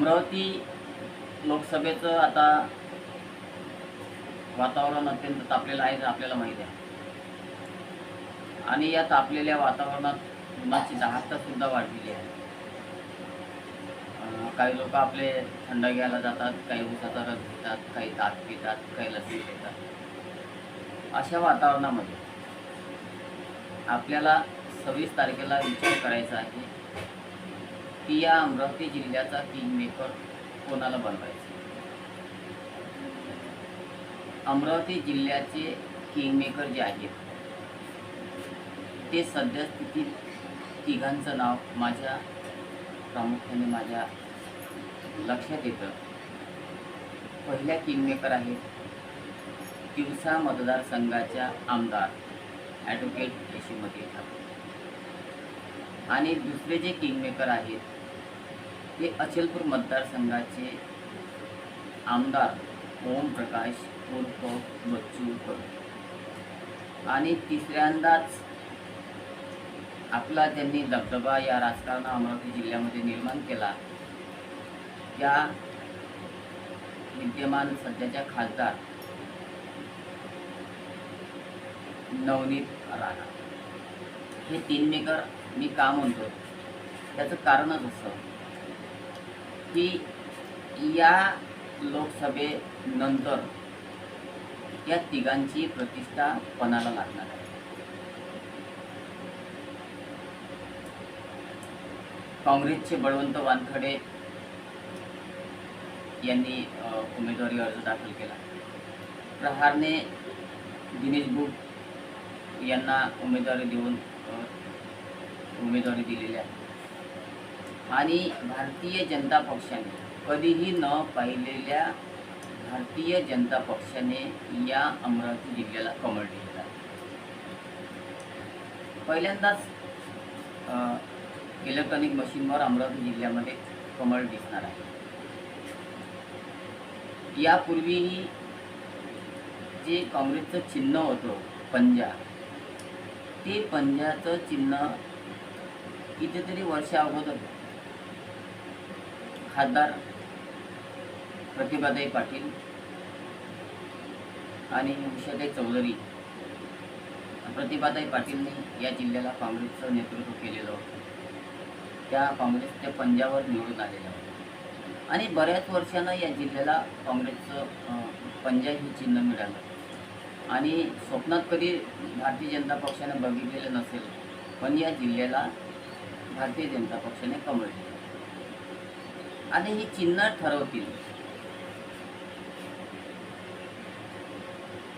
अमरावती लोकसभेचं आता वातावरण अत्यंत तापलेलं आहे आपल्याला माहीत आहे. आणि या तापलेल्या वातावरणात उन्हाची दाहकता सुद्धा वाढलेली आहे. काही लोक आपले थंड घ्यायला जातात काही उसाचा रस घेतात काही ताक पितात काही लसी घेतात अशा वातावरणामध्ये आपल्याला सव्वीस तारखेला विचार करायचा आहे की या अमरावती जिल्ह्याचा किंग मेकर कोणाला बनवायचा? अमरावती जिल्ह्याचे किंग मेकर जे आहेत ते सद्यस्थितीत तिघांचं नाव माझ्या प्रामुख्याने माझ्या लक्षात येतं. पहिल्या किंगमेकर आहेत तिवसा मतदारसंघाच्या आमदार ॲडव्होकेट यशोमती ठाकूर. आणि दुसरे जे किंगमेकर आहेत हे अचलपूर मतदारसंघाचे आमदार ओम प्रकाश उर्फ बच्चू कडू आणि तिसऱ्यांदाच आपला त्यांनी दबदबा या राजकारण अमरावती जिल्ह्यामध्ये निर्माण केला त्या विद्यमान सध्याच्या खासदार नवनीत राणा. हे तीन मेकर मी का म्हणतो? त्याचं कारणच असं. की या लोकसभेनंतर या तिघांची प्रतिष्ठा पणाला लागणार आहे? काँग्रेसचे बळवंत वानखडे यांनी उमेदवारी अर्ज दाखल केला. प्रहारने दिनेश बुट यांना उमेदवारी देऊन उमेदवारी दिलेली आहे. आणि भारतीय जनता पक्षाने कधीही न पाहिलेल्या भारतीय जनता पक्षाने या अमरावती जिल्ह्याला कमळ दिलेला आहे. पहिल्यांदाच इलेक्ट्रॉनिक मशीनवर अमरावती जिल्ह्यामध्ये कमळ दिसणार आहे. यापूर्वीही जे काँग्रेसचं चिन्ह होतं पंजा ते पंजाचं चिन्ह कितीतरी वर्षा अगोदर खासदार प्रतिभाताई पाटील आणि उषाताई चौधरी प्रतिभाताई पाटीलने या जिल्ह्याला काँग्रेसचं नेतृत्व केलेलं होतं. त्या काँग्रेसच्या पंजावर निवडून आलेल्या होत्या. आणि बऱ्याच वर्षानं या जिल्ह्याला काँग्रेसचं पंजाब पंजा हे चिन्ह मिळालं. आणि स्वप्नात कधी भारतीय जनता पक्षाने बघितलेलं नसेल पण या जिल्ह्याला भारतीय जनता पक्षाने कमळले. आणि ही चिन्ह ठरवतील.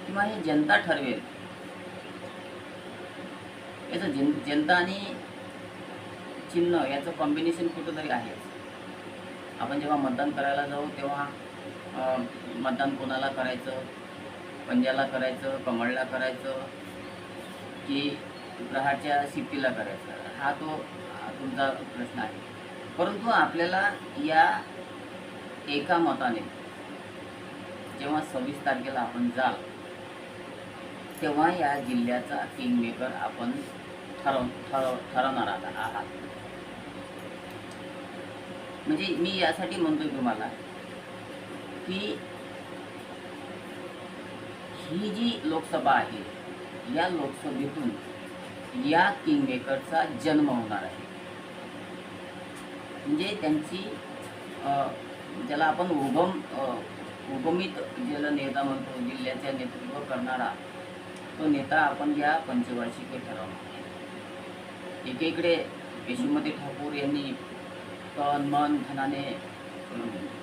किंवा ही जनता ठरवेल. याचं जन जनता आणि चिन्ह याचं कॉम्बिनेशन कुठंतरी आहे. आपण जेव्हा मतदान करायला जाऊ तेव्हा मतदान कोणाला करायचं? पंजाला करायचं? कमळला करायचं? की ग्रहाच्या शिफ्टीला करायचं? हा तो तुमचा प्रश्न आहे. परंतु आपल्याला या एका मताने जेव्हा सव्वीस तारखेला आपण जाल तेव्हा या जिल्ह्याचा किंग मेकर आपण ठरव ठरव ठरवणार आहात. म्हणजे मी यासाठी म्हणतोय तुम्हाला की ही जी लोकसभा आहे या लोकसभेतून या किंग मेकरचा जन्म होणार आहे. म्हणजे त्यांची ज्याला आपण उगम उगमित ज्याला नेता म्हणतो जिल्ह्याच्या नेतृत्व करणारा तो नेता आपण या पंचवार्षिकी ठरवणार एकीकडे यशोमती ठाकूर यांनी तन मन धनाने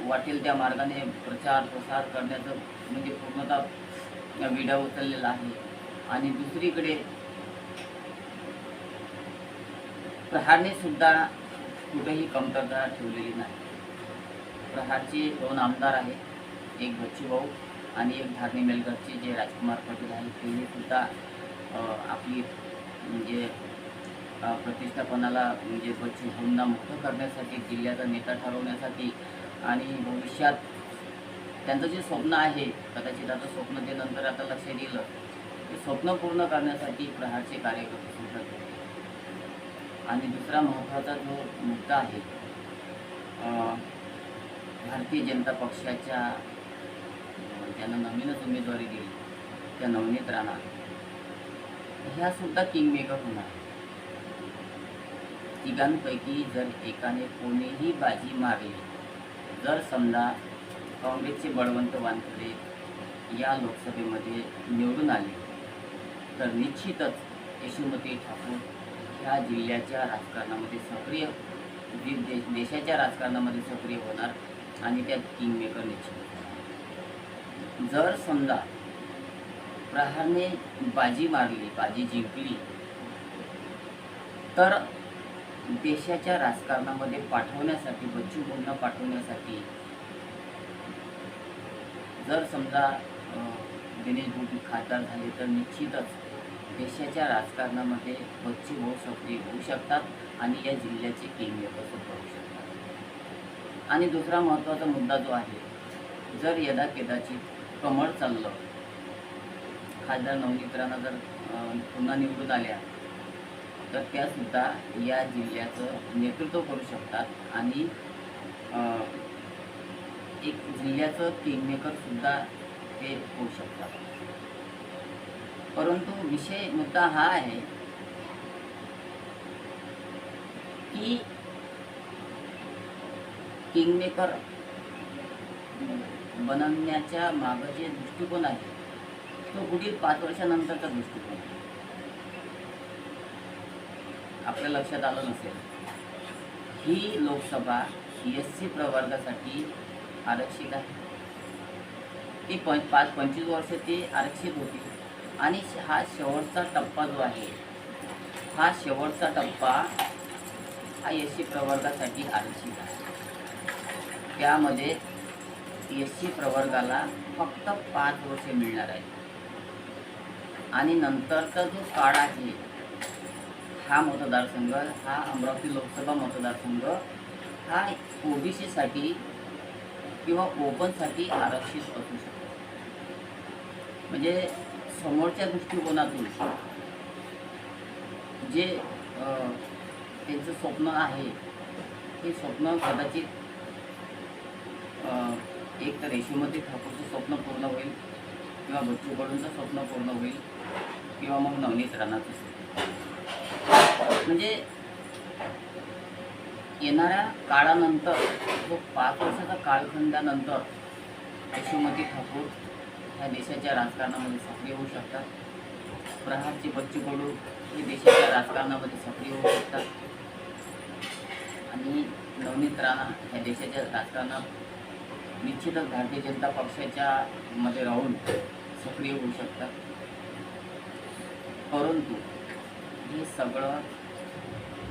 वाटेल त्या मार्गाने प्रचार प्रसार करण्याचं म्हणजे पूर्णतः विडा उचललेला आहे. आणि दुसरीकडे प्रहारने सुद्धा कुठेही कमतरता ठेवलेली नाही. प्रहारचे दोन आमदार आहेत एक बच्चूभाऊ आणि एक धारणी मेलकरचे जे राजकुमार पाटील आहेत तेही सुद्धा आपली म्हणजे प्रतिष्ठापनाला म्हणजे बच्चू भाऊंना करण्यासाठी जिल्ह्याचा नेता ठरवण्यासाठी आणि भविष्यात त्यांचं जे स्वप्न आहे कदाचित आता स्वप्न ते नंतर आता लक्ष दिलं ते स्वप्न पूर्ण करण्यासाठी प्रहारचे कार्यकर्ते सुद्धा आणि दुसरा महत्त्वाचा जो मुद्दा आहे भारतीय जनता पक्षाच्या ज्यांना नवीनच उमेदवारी दिली त्या नवनीत राणा. ह्या सुद्धा किंगमेकर होणार तिघांपैकी जर एकाने कोणीही बाजी मारली जर समजा काँग्रेसचे बळवंत वानखडे या लोकसभेमध्ये निवडून आले तर निश्चितच यशोमती ठाकूर ह्या जिल्ह्याच्या राजकारणामध्ये सक्रिय दे देशाच्या राजकारणामध्ये सक्रिय होणार आणि त्यात किंगमेकर निश्चित जर समजा प्रहारने बाजी मारली बाजी जिंकली तर देशाच्या राजकारणामध्ये पाठवण्यासाठी बच्चू भाऊंना पाठवण्यासाठी जर समजा दिनेश भोटी खासदार झाले तर निश्चितच देशाच्या राजकारणामध्ये बच्चू भाऊ सक्रिय होऊ शकतात आणि या जिल्ह्याचे किंगमेकर सुद्धा होऊ शकतात. आणि दुसरा महत्त्वाचा मुद्दा जो आहे जर यदा केदाचित कमळ चाललं खासदार नवनीतरांना जर पुन्हा निवडून आल्या तर त्यासुद्धा या जिल्ह्याचं नेतृत्व करू शकतात आणि अं, एक जिल्ह्याचं किंगमेकरसुद्धा ते होऊ शकतात. परंतु विषय मुद्दा हा आहे की किंगमेकर बनवण्याच्या मागं जे दृष्टिकोन आहे. तो पुढील पाच वर्षानंतरचा दृष्टिकोन आहे. आपल्या लक्षात आलं नसेल. ही लोकसभा एस सी प्रवर्गासाठी आरक्षित आहे. ती पंच पाच पंचवीस वर्ष ती आरक्षित होती. आणि हा शेवटचा टप्पा जो आहे हा शेवटचा टप्पा हा एस सी प्रवर्गासाठी आरक्षित आहे. त्यामध्ये एस सी प्रवर्गाला फक्त पाच वर्षे मिळणार आहे आणि नंतरचा जो काळ आहे हा मतदारसंघ हा अमरावती लोकसभा मतदारसंघ हा ओबीसीसाठी किंवा ओपनसाठी आरक्षित असू शकतो. म्हणजे समोरच्या दृष्टिकोनातून जे त्यांचं स्वप्न आहे ते स्वप्न कदाचित एक तर यशोमती ठाकूरचं स्वप्न पूर्ण होईल किंवा बच्चू कडूंचं स्वप्न पूर्ण होईल किंवा मग नवनीत राहणार स्वप्न. म्हणजे येणाऱ्या काळानंतर जो पाच वर्षाचा कालखंडानंतर यशोमती ठाकूर ह्या देशाच्या राजकारणामध्ये सक्रिय होऊ शकतात. प्रहारचे बच्चू कडू हे देशाच्या राजकारणामध्ये सक्रिय होऊ शकतात. आणि नवनीत राणा ह्या देशाच्या राजकारणात निश्चितच भारतीय जनता पक्षाच्या मध्ये राहून सक्रिय होऊ शकतात. परंतु हे सगळं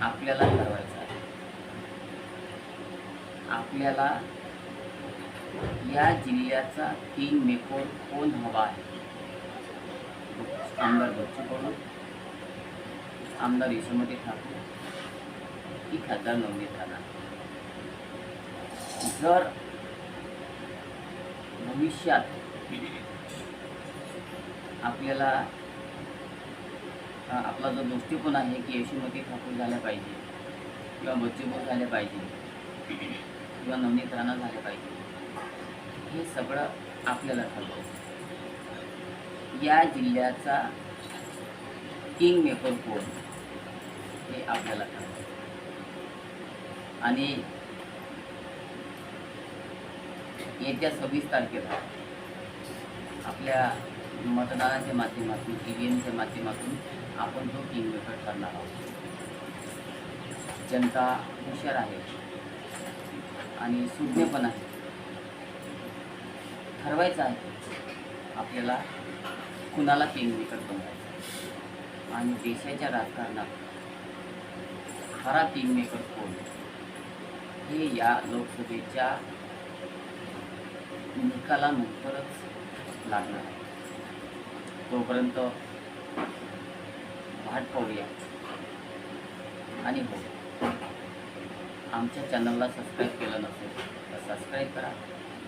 आपल्याला ठरवायचं आहे. आपल्याला या जिल्ह्याचा किंग मेकोर कोण हवा आहे? आमदार बच्चू कडू आमदार यशोमती ठाकूर की खासदार नवनीत राणा. जर भविष्यात आपल्याला आपला जो दृष्टिकोन आहे की यशोमती ठाकूर झाल्या पाहिजे किंवा बच्चूभाऊ झाले पाहिजे किंवा नवनीत राणा झाले पाहिजे हे सगळं आपल्याला ठरवायचं या जिल्ह्याचा किंग मेकर कोण? हे आपल्याला ठरवायचं आणि येत्या सव्वीस तारखेला आपल्या मतदानाच्या माध्यमातून ई व्ही एमच्या माध्यमातून आपण तो किंग मेकर ठरणार आहोत. जनता हुशार आहे आणि सुज्ञ पण आहे. ठरवायचं आहे. आपल्याला कुणाला किंग मेकर बनवायचं आणि देशाच्या राजकारणात खरा किंग मेकर कोण? हे या लोकसभेच्या निकालानंतरच लागणार आहे. तोपर्यंत वाट पाहूया. आणि हो आमच्या चॅनलला सबस्क्राईब केलं नसेल तर सबस्क्राईब करा.